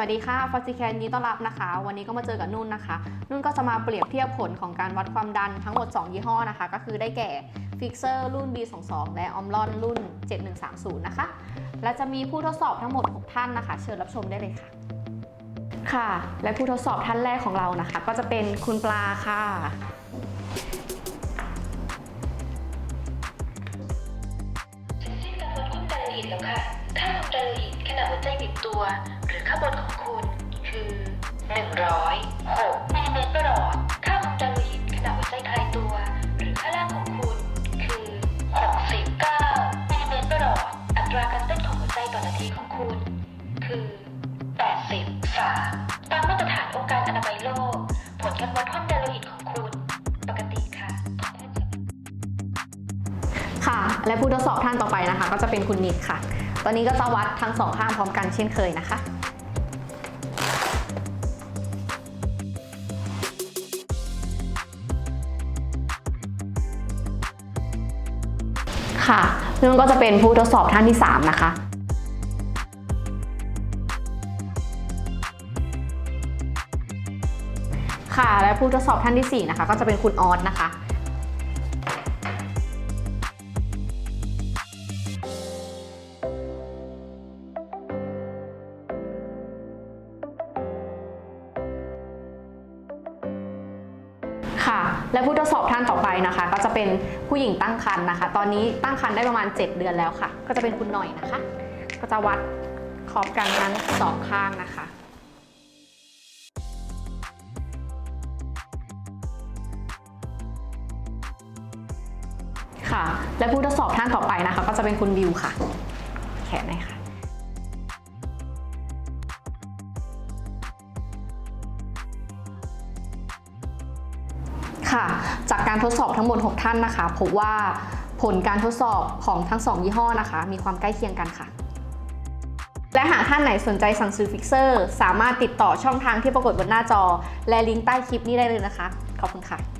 วัสดีค่ะฟอสิแคนยินดีต้อนรับนะคะ วันนี้ก็มาเจอกับนุ่นนะคะ นุ่นก็จะมาเปรียบเทียบผลของการวัดความดันทั้งหมด 2 ยี่ห้อนะคะ ก็คือได้แก่ฟิกเซอร์รุ่น B22 และออมลอนรุ่น 7130 นะคะ และจะมีผู้ทดสอบทั้งหมด 6 ท่านนะคะ เชิญรับชมได้เลยค่ะ ค่ะ และผู้ทดสอบท่านแรกของเรานะคะ ก็จะเป็นคุณปลาค่ะสิ้นการวัดความดันโลหิตแล้วค่ะ ค่าความดันโละหัวใจบีบตัว หรือค่างบนของคุณคือ 106มิลลิเมตรประหลอด ค่าความดันโลหิตขณะหัวใจคลายตัว หรือค่าล่างของคุณคือ 69มิลลิเมตรประหลอด อัตราการเต้นของหัวใจต่อนาทีของคุณ คือ 83 ตามมาตรฐานองค์การอนามัยโลก ผลการวัดความดันโลหิตของคุณปกติค่ะ ค่ะ และผู้ทดสอบท่านต่อไปนะคะ ก็จะเป็นคุณนิดค่ะ ตอนนี้ก็จะวัดทั้งสองข้างพร้อมกันเช่นเคยนะคะ ค่ะนั่นก็จะเป็นผู้ทดสอบท่านที่ 3 นะคะค่ะและผู้ทดสอบท่านที่ 4 นะคะ ก็จะเป็นคุณออสนะคะ ค่ะ และผู้ทดสอบท่านต่อไปนะคะ ก็จะเป็นผู้หญิงตั้งครรภ์นะคะ ตอนนี้ตั้งครรภ์ได้ประมาณ 7 เดือนแล้วค่ะ ก็จะเป็นคุณหน่อยนะคะ ก็จะวัดขอบกันทั้งสองข้างนะคะค่ะ และผู้ทดสอบท่านต่อไปนะคะ ก็จะเป็นคุณวิวค่ะ แขนหน่อยค่ะ ค่ะ จากการทดสอบทั้งหมด 6 ท่านนะคะ พบว่าผลการทดสอบของทั้ง 2 ยี่ห้อนะคะ มีความใกล้เคียงกันค่ะ และหากท่านไหนสนใจสั่งซื้อฟิกเซอร์ สามารถติดต่อช่องทางที่ปรากฏบนหน้าจอ และลิงก์ใต้คลิปนี้ได้เลยนะคะ ขอบคุณค่ะ